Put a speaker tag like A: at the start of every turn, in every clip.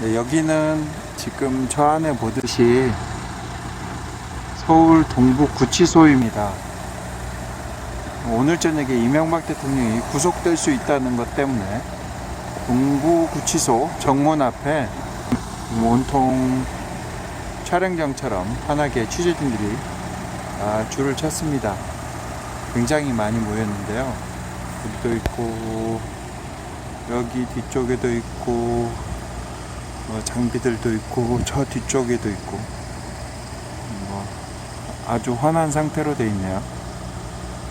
A: 네, 여기는 지금 저 안에 보듯이 서울 동부 구치소입니다. 오늘 저녁에 이명박 대통령이 구속될 수 있다는 것 때문에 동부 구치소 정문 앞에 온통 촬영장처럼 환하게 취재진들이 아, 줄을 쳤습니다. 굉장히 많이 모였는데요. 여기도 있고 여기 뒤쪽에도 있고 뭐 장비들도 있고 저 뒤쪽에도 있고 뭐 아주 환한 상태로 돼 있네요.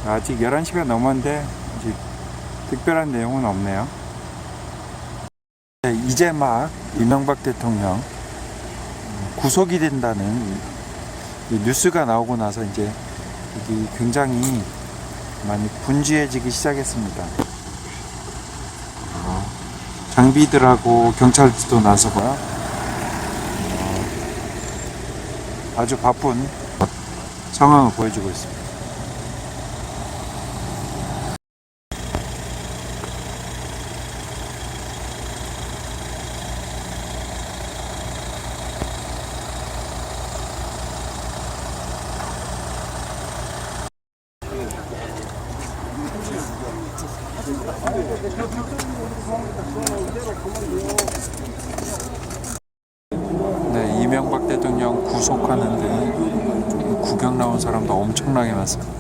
A: 아직 11시가 넘었는데 아직 특별한 내용은 없네요. 네, 이제 막 이명박 대통령 음, 구속이 된다는 뉴스가 나오고 나서 이제 굉장히 많이 분주해지기 시작했습니다. 어, 장비들하고 경찰도 나서고요. 어, 아주 바쁜 상황을 보여주고 있습니다. 네, 이명박 대통령 구속하는데 구경 나온 사람도 엄청나게 많습니다.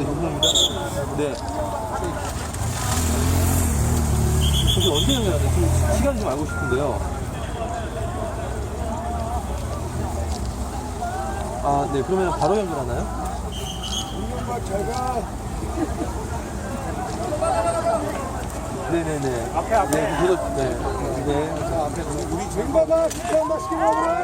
B: 네. 혹시 언제 연결해야 돼? 좀 시간 좀 알고 싶은데요. 아, 네. 그러면 바로 연결하나요? 네네네. 앞에, 앞에. 네, 그거, 네. 네.
C: 우리 쟁바가 식사 맛있게 먹으래.